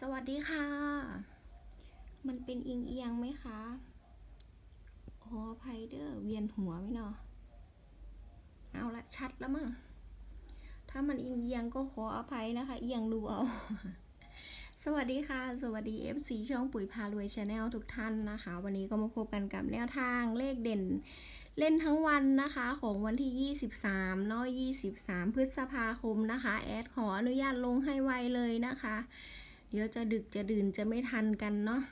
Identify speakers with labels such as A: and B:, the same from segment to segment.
A: สวัสดีค่ะ มันเป็นอิงเอียงไหมคะขออภัยเด้อเวียนหัวไหมเนาะเอาละชัดแล้วมั้ง ถ้ามันอิงเอียงก็ขออภัยนะคะ เอียงดูเอา สวัสดีค่ะ สวัสดี FC ช่องปุ๋ยพารวยชาแนลทุกท่านนะคะ วันนี้ก็มาพบกันกับแนวทางเลขเด่นเล่นทั้งวันนะคะของวันที่ 23เนาะ23 พฤษภาคมนะคะ แอดขออนุญาตลงให้ไวเลยนะคะ เดี๋ยวจะดึกจะดื่นจะไม่ทันกันเนาะ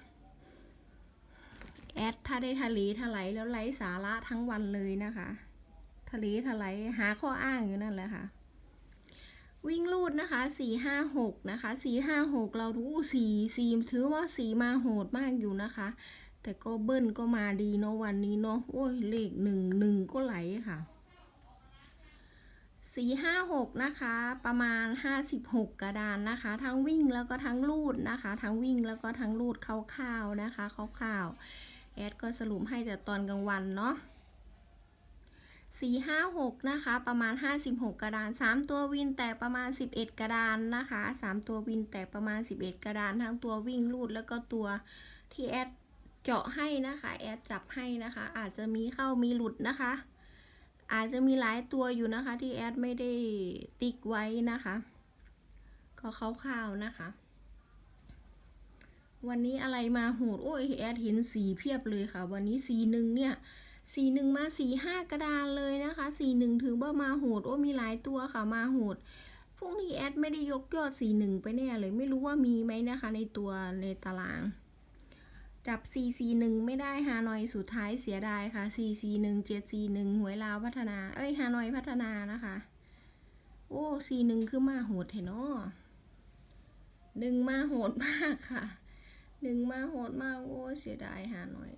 A: แอดถ้าได้ทะเลถลายแล้วไร้สาระทั้งวันเลยนะคะ ทะเลถลายหาข้ออ้างอยู่นั่นแหละค่ะ วิ่งลูดนะคะสี่ห้าหกนะคะสี่ห้าหกเรารู้สี่สี่ถือว่าสี่มาโหดมากอยู่นะคะ แต่ก็เบิ้ลก็มาดีเนาะวันนี้เนาะโอ้ยเลขหนึ่งหนึ่งก็ไหลค่ะ สี่ห้าหกนะคะ ประมาณห้าสิบหกกระดานนะคะ ทั้งวิ่งแล้วก็ทั้งลูดนะคะ ทั้งวิ่งแล้วก็ทั้งลูดคร่าวๆนะคะคร่าวๆแอดก็สรุปให้แต่ตอนกลางวันเนาะสี่ห้าหกนะคะ ประมาณห้าสิบหกกระดานสามตัววินแตกประมาณสิบเอ็ดกระดานนะคะสามตัววินแตกประมาณสิบเอ็ดกระดาน ทั้งตัววิ่งลูดแล้วก็ตัวที่แอดเจาะให้นะคะ แอดจับให้นะคะ อาจจะมีเข้ามีหลุดนะคะ อาจจะมีหลายตัวอยู่นะคะ ที่แอดไม่ได้ติ๊กไว้นะคะ ก็คร่าวๆนะคะ วันนี้อะไรมาโหดโอ้ยแอดเห็นสีเพียบเลยค่ะ วันนี้สีหนึ่งเนี่ยสีหนึ่งมาสีห้ากระดานเลยนะคะสีหนึ่งถือว่ามาโหดโอ้มีหลายตัวค่ะมาโหดพรุ่งนี้แอดไม่ได้ยกยอดสีหนึ่งไปแน่เลยไม่รู้ว่ามีไหมนะคะ ในตัวในตาราง จับ 4 4 1 ไม่ได้ฮานอยสุดท้ายเสียดายค่ะ 4 4 1 7 4 1 หวยลาวพัฒนา เอ้ยฮานอยพัฒนานะคะ โอ้4 1คือมาโหดเถอะเนาะหนึ่งมาโหดมากค่ะหนึ่งมาโหดมากโอ้เสียดายฮานอย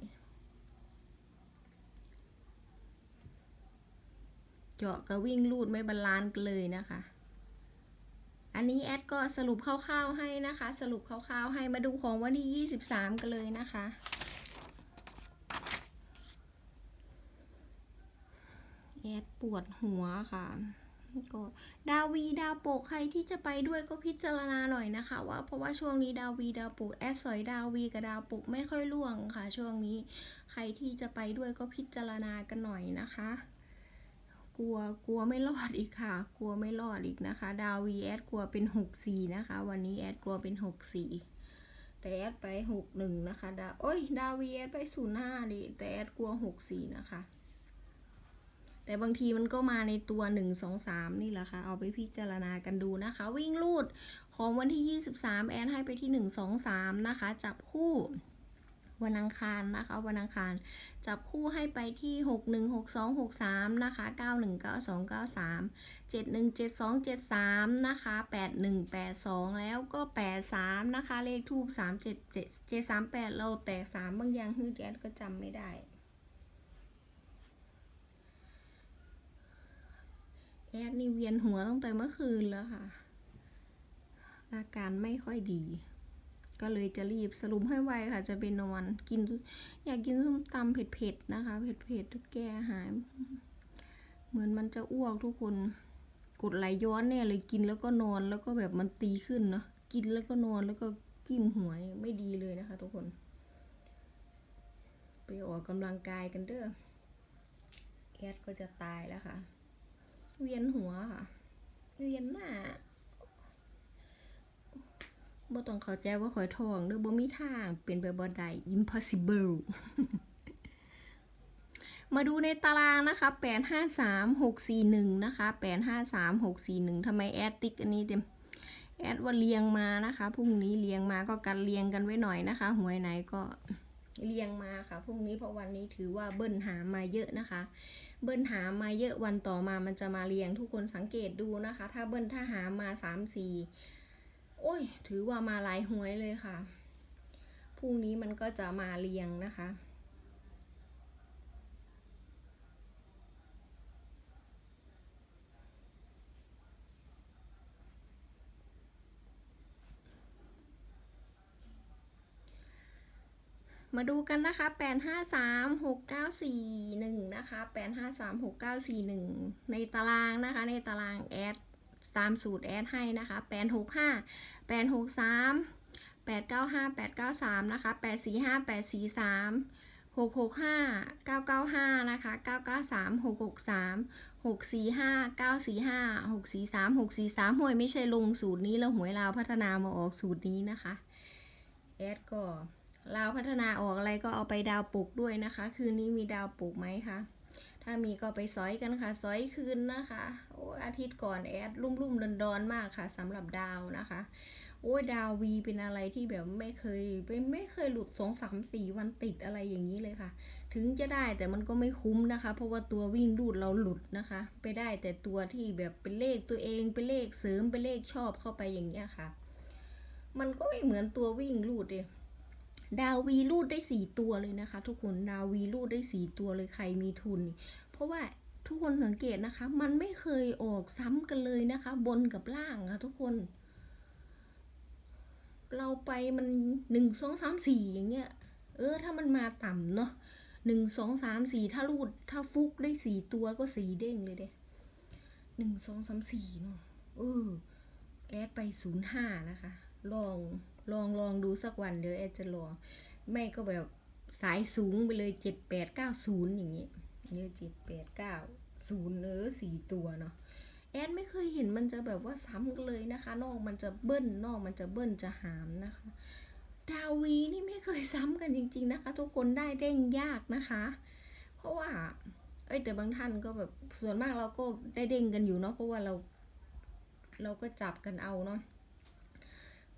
A: เจาะกับวิ่งลูดไม่บาลานซ์เลยนะคะ อันนี้แอดก็สรุปคร่าวๆให้นะคะ สรุปคร่าวๆให้มาดูของวันที่ 23 กันเลยนะคะ แอดปวดหัวค่ะก็ดาวีดาวโปกใครที่จะไปด้วยก็พิจารณาหน่อยนะคะ ว่าเพราะว่าช่วงนี้ดาวีดาวโปกแอดสอยดาวีกับดาวโปกไม่ค่อยล่วงค่ะ ช่วงนี้ใครที่จะไปด้วยก็พิจารณากันหน่อยนะคะ กลัวกลัวไม่รอดอีกค่ะ กลัวไม่รอดอีกนะคะ ดาววีแอดกลัวเป็นหกสี่นะคะ วันนี้แอดกลัวเป็นหกสี่แต่แอดไปหกหนึ่งนะคะดาวโอ้ยดาววีแอดไปศูนย์ห้าดิแต่แอดกลัวหกสี่นะคะ แต่บางทีมันก็มาในตัวหนึ่งสองสามนี่แหละค่ะ เอาไปพิจารณากันดูนะคะ วิ่งลูดของวันที่ยี่สิบสามแอดให้ไปที่หนึ่งสองสามนะคะ จับคู่ วันอังคารนะคะ วันอังคาร จับคู่ให้ไปที่ 6 1 6 2 6 3 นะคะ 9 1 9 2 9 3 7 1 7 2 7 3 นะคะ 8 1 8 2 แล้วก็ 8 3 นะคะ เลขทูบ3 7 7 7 3 8 เราแตก 3 บางอย่างฮือแจ๊ดก็จำไม่ได้แอดนี่เวียนหัวตั้งแต่เมื่อคืนแล้วค่ะ อาการไม่ค่อยดี ก็เลยจะรีบสรุปให้ไวค่ะ จะไปนอนกิน อยากกินส้มตำเผ็ดๆนะคะ เผ็ดๆแก้หาย เหมือนมันจะอ้วกทุกคนกดไหลย้อนเนี่ยเลยกินแล้วก็นอนแล้วก็แบบมันตีขึ้นเนาะกินแล้วก็นอนแล้วก็กิ้มหัวไม่ดีเลยนะคะ ทุกคน ไปออกกำลังกายกันเด้อแอดก็จะตายแล้วค่ะ เวียนหัวค่ะ เวียนหน้า บ่ต้องเข้าใจว่าข่อยท้องเด้อบ่มีทางเป็นไปบ่ได้ impossible มาดูในตารางนะคะ853641นะคะ853641ทำไมแอดติ๊กอันนี้เต็มแอดว่าเรียงมานะคะพรุ่งนี้เรียงมาก็กันเรียงกันไว้หน่อยนะคะ หวยไหนก็เรียงมาค่ะพรุ่งนี้เพราะวันนี้ถือว่าเบิ้ลหามาเยอะนะคะ เบิ้ลหามาเยอะวันต่อมามันจะมาเรียงทุกคนสังเกตดูนะคะ ถ้าเบิ้ลถ้าหามาสามสี่ โอ้ย ถือว่ามาหลายหวยเลยค่ะ พรุ่งนี้มันก็จะมาเรียงนะคะ มาดูกันนะคะ 853691นะคะ 853691ในตารางนะคะ ในตารางแอด ตามสูตรแอดให้นะคะ865 863แปดเก้าห้าแปดเก้าสามนะคะแปดสี่ห้าแปดสี่สามหกหกห้าเก้าเก้าห้านะคะเก้าเก้าสามหกหกสามหกสี่ห้าเก้าสี่ห้าหกสี่สามหกสี่สามหวยไม่ใช่ลงสูตรนี้แล้วหวยลาวพัฒนามาออกสูตรนี้นะคะแอดก็ลาวพัฒนาออกอะไรก็เอาไปดาวปลุกด้วยนะคะ คืนนี้มีดาวปลุกไหมคะ ถ้ามีก็ไปซอยกันค่ะซอยคืนนะคะโอ้อาทิตย์ก่อนแอดรุ่มรุ่มดอนดอนๆมากค่ะสำหรับดาวนะคะโอ้ยดาววีเป็นอะไรที่แบบไม่เคยเป็นไม่เคยหลุดสองสามสี่วันติดอะไรอย่างนี้เลยค่ะ ถึงจะได้แต่มันก็ไม่คุ้มนะคะ เพราะว่าตัววิ่งรูดเราหลุดนะคะ ไปได้แต่ตัวที่แบบเป็นเลขตัวเองเป็นเลขเสริมเป็นเลขชอบเข้าไปอย่างเงี้ยค่ะ มันก็ไม่เหมือนตัววิ่งรูดเลย ดาววีรูดได้สี่ตัวเลยนะคะ ทุกคนดาววีรูดได้สี่ตัวเลยใครมีทุน เพราะว่าทุกคนสังเกตนะคะ มันไม่เคยออกซ้ำกันเลยนะคะ บนกับล่างค่ะทุกคน เราไปมันหนึ่งสองสามสี่อย่างเงี้ย เออ ถ้ามันมาต่ำเนาะหนึ่งสองสามสี่ถ้ารูด ถ้าฟุกได้สี่ตัวก็สีเด้งเลยเด้หนึ่งสองสามสี่เนาะเออแอดไปศูนย์ห้านะคะ ลอง ลองลองดูสักวันเดี๋ยวแอดจะลองไม่ก็แบบสายสูงไปเลยเจ็ดแปดเก้าศูนย์อย่างเงี้เนี่ยเจ็ดแปดเก้าศูนย์เออสี่ตัวเนาะแอดไม่เคยเห็นมันจะแบบว่าซ้ำกันเลยนะคะ นอกมันจะเบิ้ลนอกมันจะเบิ้ลจะหามนะคะ ดาวีนี่ไม่เคยซ้ำกันจริง ๆนะคะ ทุกคนได้เด้งยากนะคะ เพราะว่า เอ้ยแต่บางท่านก็แบบส่วนมากเราก็ได้เด้งกันอยู่เนาะเพราะว่าเรา เราก็จับกันเอาเนาะ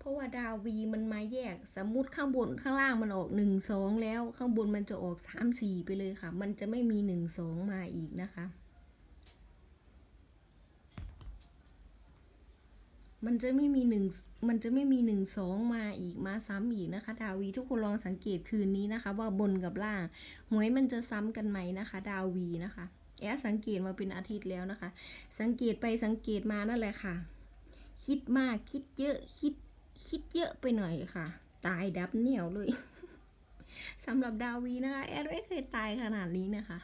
A: ราะว่าดาววีมันมาแยกสมมติข้างบนข้างล่างมันออกหนึ่งสองแล้วข้างบนมันจะออกสามสี่ไปเลยค่ะ มันจะไม่มีหนึ่งสองมาอีกนะคะ มันจะไม่มีหนึ่งมันจะไม่มีหนึ่งสองมาอีกมาซ้ำอีกนะคะ ดาววีทุกคนลองสังเกตคืนนี้นะคะ ว่าบนกับล่างหวยมันจะซ้ำกันไหมนะคะ ดาวีนะคะแอบสังเกตมาเป็นอาทิตย์แล้วนะคะ สังเกตไปสังเกตมานั่นแหละค่ะ คิดมากคิดเยอะคิด คิดเยอะไปหน่อยค่ะ ตายดับเหนียวเลยสำหรับดาวีนะคะ แอดไม่เคยตายขนาดนี้นะคะ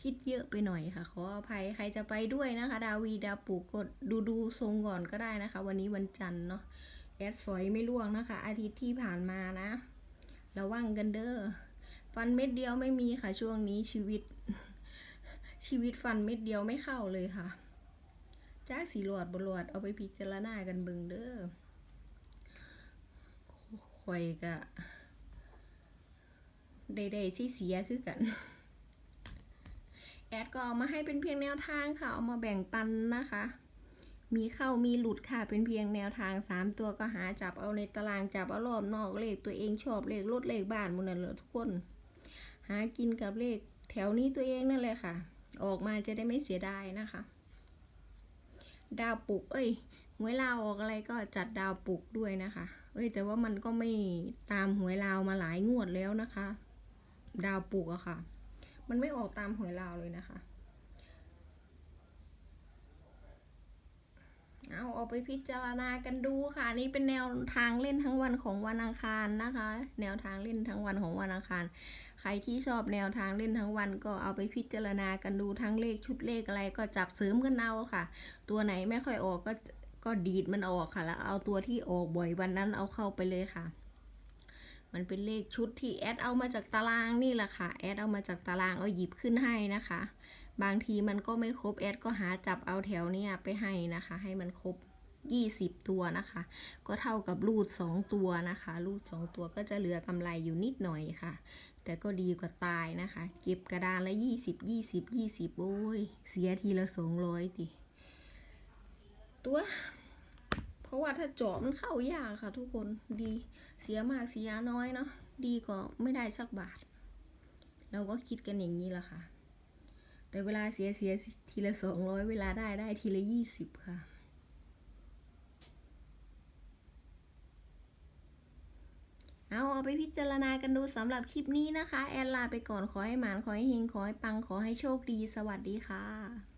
A: คิดเยอะไปหน่อยค่ะ ขออภัยใครจะไปด้วยนะคะ ดาวีดาปูกดดูดูทรงก่อนก็ได้นะคะ วันนี้วันจันทร์เนาะแอดสอยไม่ล่วงนะคะ อาทิตย์ที่ผ่านมานะระวังกันเด้อฟันเม็ดเดียวไม่มีค่ะ ช่วงนี้ชีวิต ชีวิตฟันเม็ดเดียวไม่เข้าเลยค่ะ จ้าสีหลอดบหลอดเอาไปพิจารณากันเบิ่งเด้อข่อยกะใดๆที่เสียคือกัน แอดก็เอามาให้เป็นเพียงแนวทางค่ะ เอามาแบ่งปันนะคะ มีเข้ามีหลุดค่ะ เป็นเพียงแนวทาง 3 ตัวก็หาจับเอาในตารางจับเอารอบนอกเลขตัวเองชอบเลขรถเลขบ้านมันนั่นแหละทุกคน หากินกับเลขแถวนี้ตัวเองนั่นแหละค่ะ ออกมาจะได้ไม่เสียดายนะคะ ดาวปลุก เอ้ยหวยลาวออกอะไรก็จัดดาวปลุกด้วยนะคะ เอ้ย แต่ว่ามันก็ไม่ตามหวยลาวมาหลายงวดแล้วนะคะ ดาวปลุกอะค่ะ มันไม่ออกตามหวยลาวเลยนะคะ เอาเอาไปพิจารณากันดูค่ะ นี่เป็นแนวทางเล่นทั้งวันของวันอังคารนะคะ แนวทางเล่นทั้งวันของวันอังคาร ใครที่ชอบแนวทางเล่นทั้งวันก็เอาไปพิจารณากันดูทั้งเลขชุดเลขอะไรก็จับเสริมกันเอาค่ะ ตัวไหนไม่ค่อยออกก็ก็ดีดมันออกค่ะ แล้วเอาตัวที่ออกบ่อยวันนั้นเอาเข้าไปเลยค่ะ มันเป็นเลขชุดที่แอดเอามาจากตารางนี่แหละค่ะ แอดเอามาจากตารางเอาหยิบขึ้นให้นะคะ บางทีมันก็ไม่ครบแอดก็หาจับเอาแถวเนี้ยไปให้นะคะ ให้มันครบ 20 ตัวนะคะ ก็เท่ากับรูด 2 ตัวนะคะ รูด 2 ตัวก็จะเหลือกำไรอยู่นิดหน่อยค่ะ แต่ก็ดีกว่าตายนะคะ เก็บกระดานละ 20 20 20 โอ้ย เสียทีละ 200ติตัว เพราะว่าถ้าเจาะมันเข้ายากค่ะทุกคนดีเสียมากเสียน้อยเนาะดีกว่าไม่ได้สักบาท เราก็คิดกันอย่างนี้ละค่ะแต่เวลาเสียเสียทีละสองร้อยเวลาได้ได้ทีละยี่สิบค่ะ เอาเอาไปพิจารณากันดูสำหรับคลิปนี้นะคะ แอนลาไปก่อนขอให้หมานขอให้เฮงขอให้ปังขอให้โชคดี สวัสดีค่ะ